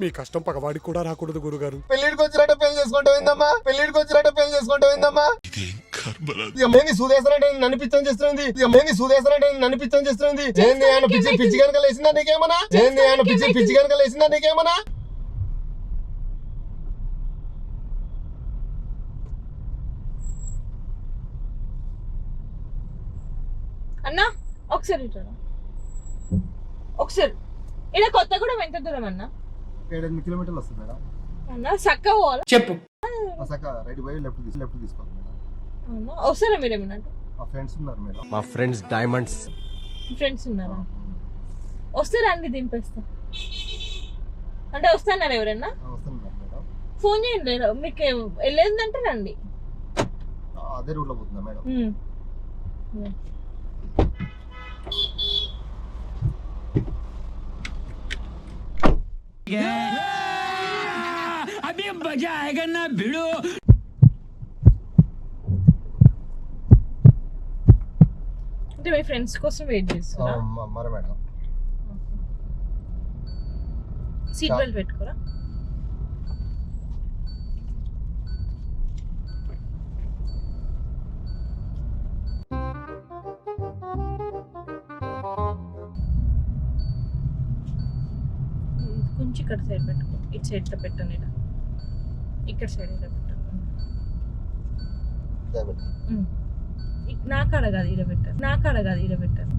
మీ కష్టం పగవాడికి కూడా రాకూడదు గురుగారు. పెళ్ళిడికి వచ్చినట్టు పెళ్ళి చేసుకుంటా ఏందమ్మా? పెళ్ళిడికి వచ్చినట్టు పెళ్ళి చేసుకుంటా నన్ను పిచ్చం చేస్తుంది నన్ను పిచ్చం చేస్తుంది ఏంది? ఆయన పిచ్చి పిచ్చి కనుక లేచిందా నీకేమన్నా? ఏంది ఆయన పిచ్చి పిచ్చి కనుక లేచిందా నీకేమన్నా? అన్నా ఒకసారి. ఒకసారి. ఇలా కొత్త కూడా ఎంత దూరం అన్నా? ఏడెనిమిది కిలోమీటర్లు వస్తుంది మేడం. అన్నా చక్క పోవాలా? చెప్పు. అసక రైట్ పోయి లెఫ్ట్ తీసి లెఫ్ట్ తీసుకోవాలి మేడం. అవునా? వస్తారా మీరేమన్నా మా ఫ్రెండ్స్ ఉన్నారు మేడం. మా ఫ్రెండ్స్ డైమండ్స్. ఫ్రెండ్స్ ఉన్నారా? వస్తారా అండి దింపేస్తా. అంటే వస్తున్నారు ఎవరైనా ఆ, వస్తున్నారు మేడం ఫోన్ చేయండి మీకు వెళ్ళేదంటే రండి. అదే రూట్లో పోతుందా మేడం? ఉమ్. अभी मजा आएगा ना भिड़ो అంటే మీ ఫ్రెండ్స్ కోసం వెయిట్ ఆ, చేస్తారా మ- మరి మేడం సీట్ బెల్ట్ పెట్టుకోరా ఇక్కడ సైడ్ పెట్టుకో. ఇటు సైడ్లో పెట్టండి ఇలా ఇక్కడ సైడ్ ఇలా. ఇక్- నా కాడ కాదు ఇలా పెట్టాను నా కాడ కాదు ఇలా పెట్టాను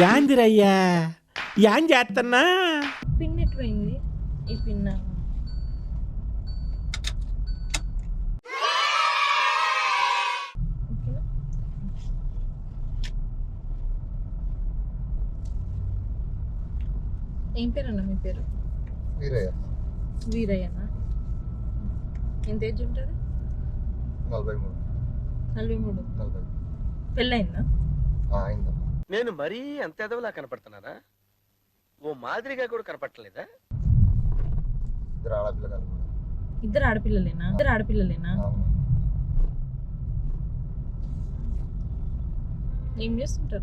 యాందిరయ్యా. యాన్ చేస్తున్నా పిన్ ఎటుపోయింది ఈ పిన్ ఓకేనా ఏం పేరు అన్న మీ పేరు? వీరయ్య. వీరయ్యనా? ఎంత ఏజ్ ఉంటుంది నలభై మూడు. నలభై మూడు. నలభై. పెళ్ళయిందా? నేను మరీ అంత ఎదవలా కనపడుతున్నానా? ఓ మాదిరిగా కూడా కనపడలేదా ఇద్దరు ఆడపిల్లలు ఇద్దరు ఆడపిల్లలేనా? ఇద్దరు ఆడపిల్లలేనా. ఏం చేస్తుంటారు?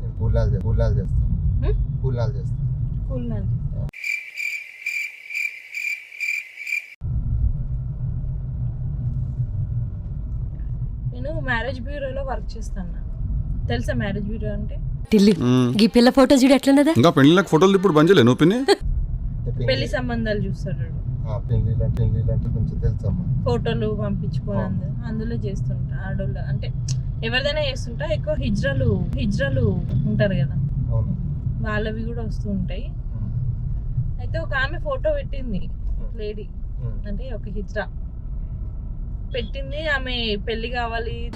నేను కూలాలు చే- కూలాలు చేస్తాను? కూలాలు చేస్తాను కూల్ నేను మ్యారేజ్ బ్యూరోలో వర్క్ చేస్తాను తెలుసా మ్యారేజ్ బ్యూరో అంటే? టిల్లి గీ పిల్ల ఫోటో చూడు ఎట్లున్నదా? ఇంకా పెళ్ళిళ్ళకి ఫోటోలు ఇప్పుడు చేయలే నువ్వు పిన్ని? పెళ్ళి సంబంధాలు చూస్తాడు ఆ, పెళ్ళిళ్ళు అంటే పెళ్ళిళ్ళు అంటే కొంచెం తెలుసమ్మా. ఫోటోలు పంపించుకొని అందు అందులో చేస్తుంటా ఆడోళ్ళు. అంటే ఎవరిదైనా చేస్తుంటా ఎక్కువ హిజ్రాలు హిజ్రాలు ఉంటారు కదా. అవును. వాళ్ళవి కూడా వస్తూ ఉంటాయి. అయితే ఒక ఆమె ఫోటో పెట్టింది లేడీ. ఉమ్. అంటే ఒక హిజ్రా. పెట్టింది ఆమె పెళ్ళి కావాలి.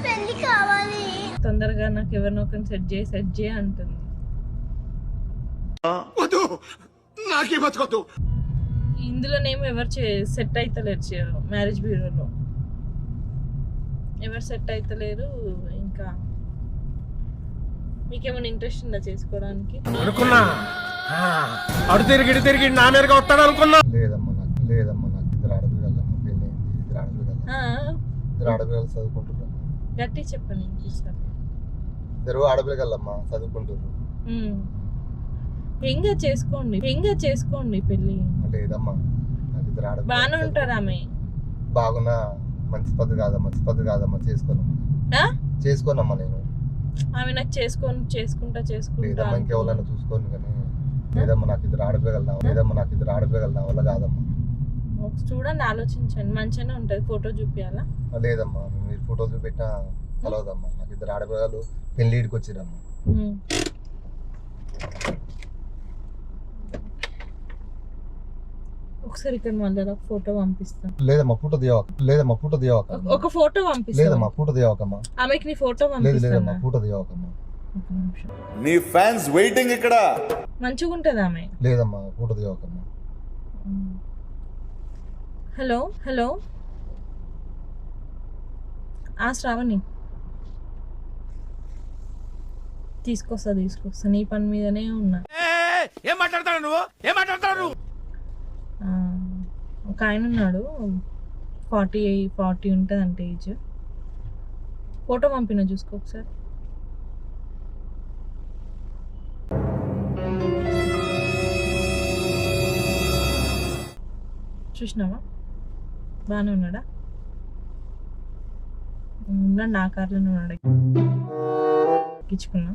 తొందరగా నాకు ఎవరినో ఒకరిని సెట్ చేయి సెట్ చేయి అంటుంది. ఇందులోనేమో ఎవరు సెట్ అవుతలేరు మ్యారేజ్ బ్యూరోలో. ఎవరు సెట్ అవుతలేరు ఇంకా మీకేమైనా ఇంట్రెస్ట్ ఉందా చేసుకోవడానికి? అనుకున్నా. అడు తిరిగి ఇటు తిరిగి నా మీదగా వస్తాడు అనుకున్నా. లేదమ్మా నాకు లేదమ్మా నాకు ఇద్దరు ఆడపిల్లలమ్మా పెళ్ళి. ఇద్దరు ఆడపిల్లలు ఇద్దరు ఆడపిల్లలు చదువుకుంటున్నారు. గట్టి చెప్పండి ఇద్దరు ఆడపిల్లలమ్మా చదువుకుంటున్నారు. ఎంగా చేసుకోండి ఎంగా చేసుకోండి పెళ్ళి లేదమ్మా నాకు ఇద్దరు ఆడపిల్లలు బాగానే ఉంటారు ఆమె. బాగున్నా మంచి పద్ధతి కాదమ్మా మంచి పద్ధతి కాదమ్మా చేసుకోనమ్మా ఆ? చేసుకోనమ్మా నేను. ఆమె నాకు చేసుకొని చేసుకుంటా చేసుకుంటా లేదమ్మా ఇంకెవరన్నా చూసుకోను కానీ లేదమ్మా నాకు ఇద్దరు ఆడపిల్లలు లేదమ్మా నాకు ఇద్దరు ఆడపిల్లలు నా వల్ల కాదమ్మా. ఒక చూడండి ఆలోచించండి మంచిగానే ఉంటుంది ఫోటో చూపించాలా లేదమ్మా మీరు ఫోటోలు చూపెట్టినా కలవదమ్మా. నాకు ఇద్దరు ఆడపిల్లలు పెళ్ళిడికి వచ్చిరమ్మా. ఒకసారి ఇక్కడ మళ్ళీ ఒక ఫోటో పంపిస్తా. లేదమ్మా ఫోటో దియవక లేదమ్మా ఫోటో దియవక ఒక- ఫోటో పంపిస్తా. లేదమ్మా ఫోటో దియవకమ్మా ఆమెకి నీ ఫోటో లేదు పంపిస్తా లేదమ్మా ఫోటో దియవకమ్మా నీ ఫ్యాన్స్ వెయిటింగ్ ఇక్కడ. మంచిగా ఉంటుంది ఆమె లేదమ్మా ఫోటో దియవకమ్మా హలో హలో. ఆ శ్రావణి. తీసుకొస్తా తీసుకొస్తా. నీ పని మీదనే ఉన్నా. ఏం మాట్లాడతాడు నువ్వు? ఏం మాట్లాడతాడు ఒక ఆయన ఉన్నాడు. ఫార్టీ ఫార్టీ ఉంటుంది అంటే ఏజ్. ఫోటో పంపిన చూసుకో ఒకసారి. చూసినావా? బాగానే ఉన్నాడా? ఉన్నాడు నా కార్లోనే ఉన్నాడు. ఎక్కించుకున్నా.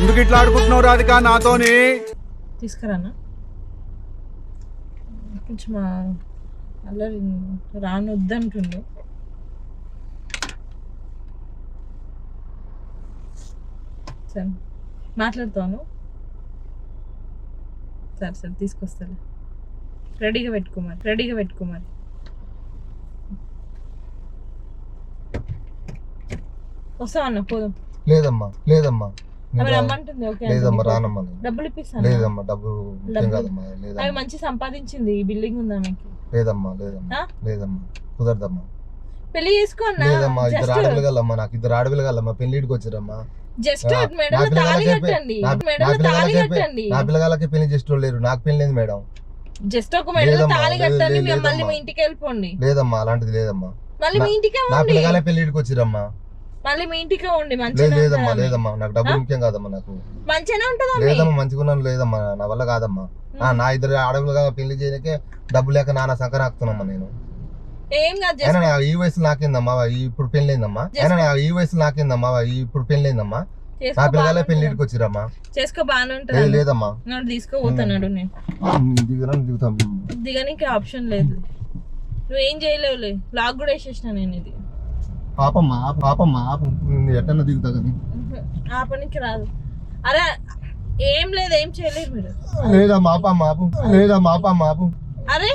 ఎందుకు ఇట్లా ఆడుకుంటున్నావు రాధిక నాతోని? తీసుకురానా? కొంచెం అల్లరి రాను వద్దంటుండు సరే మాట్లాడుతాను సరే సరే తీసుకొస్తాను రెడీగా పెట్టుకోమని రెడీగా పెట్టుకోమని. వస్తావా అన్న? పోదాం. లేదమ్మా లేదమ్మా. లేదమ్మా రానమ్మా. డబ్బులు ఇప్పిస్తాను. లేదమ్మా డబ్బు కాదమ్మా మంచి సంపాదించింది ఈ బిల్డింగ్ ఉంది ఆమెకి. లేదమ్మా లేదమ్మా? లేదమ్మా కుదరదమ్మా. పెళ్ళి చేసుకో అన్న. లేదమ్మా ఇద్దరు నాకు ఇద్దరు ఆడపిల్ల కలమ్మా పెళ్ళిడికి వచ్చారమ్మా జస్ట్ నా తాళి కట్టండి. తాళి కట్టండి. పిల్లగాళ్ళకి పెళ్ళి లేరు. నాకు పెళ్ళి లేదు మేడం. జస్ట్ ఒక మెడలో లేదమ్మా, తాళి లేదు, కట్టండి లేదు, మేము మళ్ళీ లేదమ్మా. మీ ఇంటికి వెళ్ళిపోండి. లేదమ్మా అలాంటిది లేదమ్మా. మళ్ళీ మీ ఇంటికే నా ఉండి. పిల్లగాలే పెళ్ళిడికి వచ్చిరమ్మా మళ్ళీ మీ ఇంటికే ఉండి లేదు మంచిగా లేదమ్మా లేదమ్మా. నాకు డబ్బులు ముఖ్యం కాదమ్మా నాకు. మంచిగానే లేదమ్మా మంచిగా ఉన్నాను లేదమ్మా. నా వల్ల కాదమ్మా. ఆ, నా ఇద్దరు ఆడపిల్లగా పెళ్ళి చేయడానికే డబ్బు లేక నాన్న సంకర ఆకుతున్నామ్మా నేను. ఏం కాదు అయినా నా ఈ వయసు నాకేందమ్మా? ఇప్పుడు పెళ్ళైందమ్మా? అయినా నా ఈ వయసు నాకేందమ్మా? ఇప్పుడు పెళ్ళైందమ్మా? నా పెళ్ళిడికి ఉంటుంది. వచ్చిరమ్మా చేసుకో బాగానే లేదు ఉంటుంది లేదమ్మా. నాడు తీసుకోపోతున్నాడు నేను. దిగుతాను దిగుతాం. దిగనికి ఆప్షన్ లేదు. నువ్వేం చేయలేవులే. లాక్ కూడా వేసేసిన నేను ఇది. పాపమ్మా పాపమ్మా ఎట్టన్నా దిగుతా కానీ ఉహు, ఆపనికి రాదు. అరే ఏం లేదు ఏం చేయలేరు మీరు. లేదా మాపా మాపు లేదా మాపా మాపు అరే?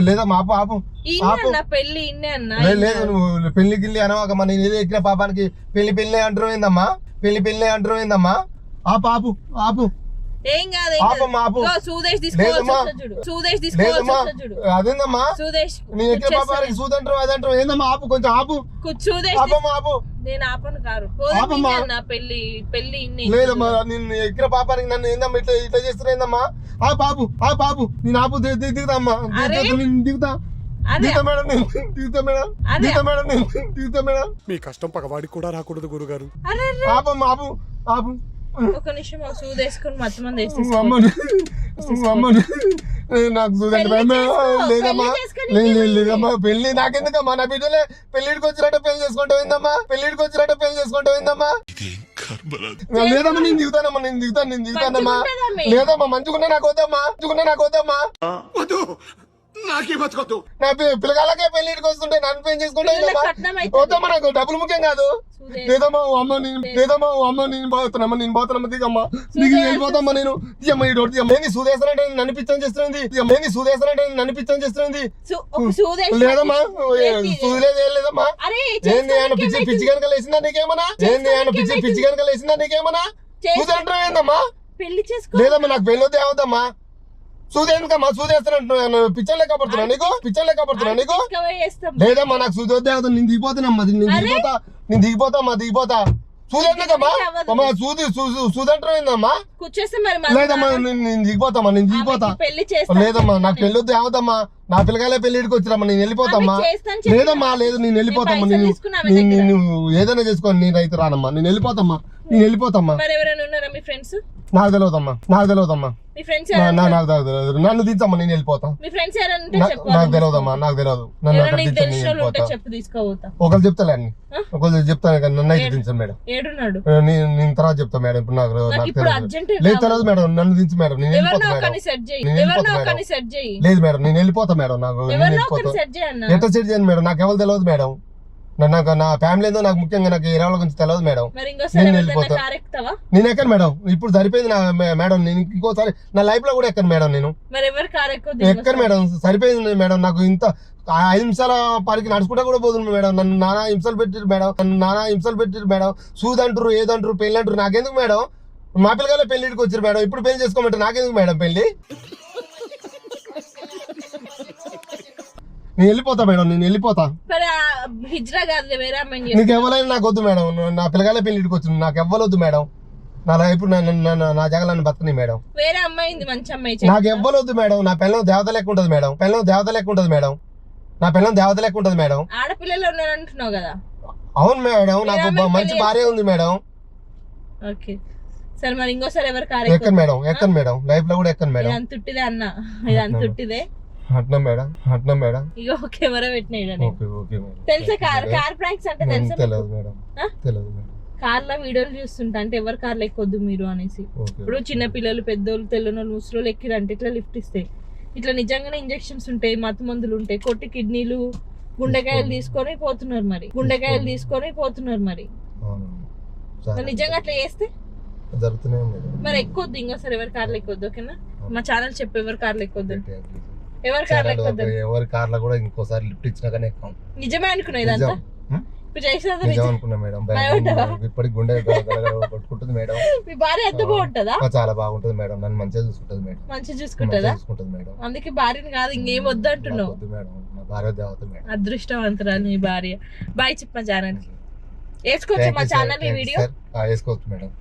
లేదు ఆపు. అన్న పెళ్ళి ఇన్నే అన్న? లేదు నువ్వు పెళ్ళి గిల్లి అనవాక మన ఏదో ఎక్కిన పాపానికి పెళ్ళి పెళ్ళి అంటారు ఏందమ్మా? పెళ్ళి పెళ్ళి అంటారు ఏందమ్మా? ఆపు ఆపు ఆపు. ఏం కాదు అదేందమ్మా? నేను పాపానికి అదంటారు ఏందమ్మా ఆపు కొంచెం ఆపు. నేను ఆపను కారు. పెళ్ళి పెళ్ళి లేదమ్మా పాపానికి నన్ను ఏందమ్మా ఇట్లా ఇట్లా చేస్తున్నా ఏందమ్మా? ఆ పాపు ఆ పాపు నేను ఆపు. దిగుతా, నేను దిగుతా. మీ కష్టం పగవాడికి కూడా రాకూడదు గురుగారు. ఆపమ్మా ఆపు ఆపు. ఒక నిమిషం ఒక సూదేసుకొని మొత్తం మంది నాకు లేదమ్మా పెళ్ళి? లేదమ్మా. నాకెందుకమ్మా? నా బిడ్డలే పెళ్ళిడికి వచ్చినట్టు పెళ్ళి చేసుకుంటా ఏందమ్మా పెళ్ళిడికి వచ్చినట్టు పెళ్ళి చేసుకుంటా ఏందమ్మా లేదమ్మా నేను దిగుతానమ్మా నేను దిగుతాను నేను దిగుతానమ్మా. లేదమ్మా మంచిగున్నా నాకు వద్దమ్మా మంచిగున్నా నాకు వద్దమ్మా. వద్దు. నాకే బతకొద్దు. నా పిల్లగాళ్ళకే పెళ్ళిడికి వస్తుంటే నన్ను పెళ్ళి చేసుకుంటా పిల్లల ఏందమ్మా? కట్నం అయితే వద్దమ్మా నాకు డబ్బులు ముఖ్యం కాదు. లేదమ్మా ఓ అమ్మ నేను లేదమ్మా ఓ అమ్మ నేను పోతున్నామ్మా నేను పోతున్నామ్మా దిగమ్మా. దిగి వెళ్ళిపోతామ్మా నేను. తీయమ్మా ఈ డోర్ ఏంది నన్ను పిచ్చం చేస్తుంది ఏంది సూదేస్తానంటే నన్ను పిచ్చం చేస్తుంది సు- ఒక సూదేష్ లేదమ్మా ఏంటి? సూదిలేదు ఏం లేదమ్మా? ఏంది ఆయన పిచ్చి పిచ్చి కనుక లేచిందా నీకేమన్నా? ఏంది ఆయన పిచ్చి పిచ్చి కనుక లేచిందా నీకేమన్నా? ఏందమ్మా పెళ్ళి చేసుకో. లేదమ్మా నాకు పెళ్ళి వద్దే సూది ఎందుకమ్మా సూది వేస్తానంటున్నా పిచ్చర్ లెక్క పడుతున్నా నీకు? పిచ్చర్ లెక్క పడుతున్నా నీకు? లేదమ్మా నాకు సూది వద్దే అవుతుంది నేను దిగిపోతున్నామ్మా నేను? దిగిపోతా నేను దిగిపోతామ్మా దిగిపోతా. సూది ఎందుకమ్మా దిగడానికి అవ్వదు. అమ్మా సూది సూది అంటారు ఏందమ్మా? కూర్చేస్తే మరి మళ్ళీ లేదమ్మా నేను దిగిపోతామ్మా నేను దిగిపోతా. పెళ్ళి లేదమ్మా నాకు పెళ్ళి వద్దు ఏమవుతామ్మా నా పిల్లగాలే పెళ్ళిడికి వచ్చిరమ్మా నేను వెళ్ళిపోతామ్మా. లేదమ్మా లేదు నేను వెళ్ళిపోతామ్మా నేను ఏదైనా చేసుకోని నేను రైతు రానమ్మా నేను వెళ్ళిపోతామ్మా నేను వెళ్ళిపోతామ్మా. నాకు తెలియదమ్మా నాకు తెలియదమ్మా నాకు తెలియదు నన్ను దించమ్మా నేను వెళ్ళిపోతా. మీ ఫ్రెండ్స్ ఎవరైనా ఉంటే నా- చెప్పు నాకు తెలియదమ్మా నాకు తెలియదు నన్ను అక్కడ తీసుకోపోతా. ఒకరు చెప్తాలే అన్ని? ఒకరు చెప్తాను కానీ నన్ను అయితే దించండి మేడం. నేను తర్వాత చెప్తా మేడం ఇప్పుడు నాకు నాకు తెలియదు లేదు తెలియదు మేడం నన్ను దించు మేడం నేను ఎవరినో వెళ్ళిపోతా మేడం. ఒకరిని సెట్ చేయి. నేను ఎవరినో వెళ్ళిపోతా ఒకరిని మేడం. సెట్ చేయి. లేదు మేడం నేను వెళ్ళిపోతా మేడం నాకు నేను ఎవరినో వెళ్ళిపోతా. ఒకరిని సెట్ చేయి అన్న ఎట్ట సెట్ చేయండి మేడం? నాకు ఎవరు తెలియదు మేడం. నాకు నా ఫ్యామిలీ ఏందో నాకు ముఖ్యంగా నాకు ఏరియాల గురించి తెలియదు మేడం. నేను వెళ్ళిపోతా. నేను ఎక్కను మేడం. ఇప్పుడు సరిపోయింది నా మేడం నేను ఇంకోసారి నా లైఫ్లో కూడా ఎక్కను మేడం నేను. ఎక్కను మేడం. సరిపోయింది మేడం. నాకు ఇంత ఐదు నిమిషాల పరికి నడుచుకుంటా కూడా పోతుంది మేడం. నన్ను నానా హింసలు పెట్టారు మేడం. నన్ను నానా హింసలు పెట్టారు మేడం. సూదంటారు ఏదంటారు పెళ్ళి అంటారు నాకెందుకు మేడం? మా పిల్లగాలే పెళ్ళికి వచ్చారు మేడం. ఇప్పుడు పెళ్ళి చేసుకోమంటే నాకెందుకు మేడం పెళ్ళి నేను వెళ్ళిపోతా మేడం నేను వెళ్ళిపోతా. మరి ఆ హిజ్రా కాదు వేరే అమ్మాయిని నీకు ఎవరైనా నాకు వద్దు మేడం నా పిల్లగాలే పెళ్ళికి వచ్చింది నాకు ఎవ్వరొద్దు మేడం. నా లైఫ్ నా- నా- నా- నా జాగా నన్ను బతకని మేడం. వేరే అమ్మాయింది మంచి అమ్మాయి నాకు చెప్తా. ఎవ్వరొద్దు మేడం నా పిల్లం దేవత లెక్క ఉంటుంది మేడం. పిల్లం దేవత లెక్క ఉంటుంది మేడం. నా పిల్లం దేవత లెక్క ఉంటుంది మేడం. ఆడపిల్లలు ఉన్నారు అంటున్నావు కదా? అవును మేడం నాకు మంచి భార్య ఉంది మేడం. ఓకే. సరే మరి ఇంకోసారి ఎవరు కారు ఎక్కను మేడం ఎక్కను మేడం. లైఫ్లో కూడా ఎక్కను మేడం. అంత అన్న. ఇది అంత మేడం మేడం. ఇగో కెమెరా పెట్టినాడు ఓకే ఓకే మేడం. తెలుసా కార్. కార్ ప్రాంక్స్ అంటే తెలుసా తెలియదు మేడం. ఆ? తెలియదు మేడం. కార్లో వీడియోలు చూస్తుంటా అంటే ఎవరు కార్లు ఎక్కొద్దు మీరు అనేసి. ఇప్పుడు చిన్న పిల్లలు పెద్దోళ్ళు తెల్లనోళ్ళు ముసలోళ్ళు ఎక్కిరంటే ఇట్లా లిఫ్ట్ ఇస్తాయి ఇట్లా నిజంగానే ఇంజెక్షన్స్ ఉంటాయి మత్తు మందులు ఉంటాయి కొట్టి కిడ్నీలు గుండెకాయలు తీసుకొని పోతున్నారు మరి. గుండెకాయలు తీసుకొని పోతున్నారు మరి. సరే. నిజంగా అట్లా చేస్తే? మరి ఎక్కొద్దు ఇంకోసారి ఎవరి కార్లు ఎక్కొద్దు ఓకేనా? మా ఛానల్ చెప్పు ఎవరి కార్లు పెట్టేయాలి. ఎవరి కార్లు కూడా ఇంకోసారి లిఫ్ట్ ఇచ్చినా కానీ ఎక్కాం నిజమే అనుకున్నా ఇదంతా? ఇప్పటికి గుండె కొట్టుకుంటుంది మేడం. మీ భార్య ఎంత బాగుంటుందా? ఆ, చాలా బాగుంటుంది మేడం. నన్ను మంచిగా చూసుకుంటుంది మేడం. మంచిగా మంచిగా చూసుకుంటుందా? చూసుకుంటుంది మేడం. అందుకే భార్యని కాదు ఇంకేం వద్దు అంటున్నావు? మేడం. నా భార్య దేవత మేడం. అదృష్టవంతురాలు మీ భార్య. బాయ్ చెప్పు మా ఛానల్ వేసుకోవచ్చు మా. ఛానల్ ఈ వీడియో? వేసుకోవచ్చు మేడం.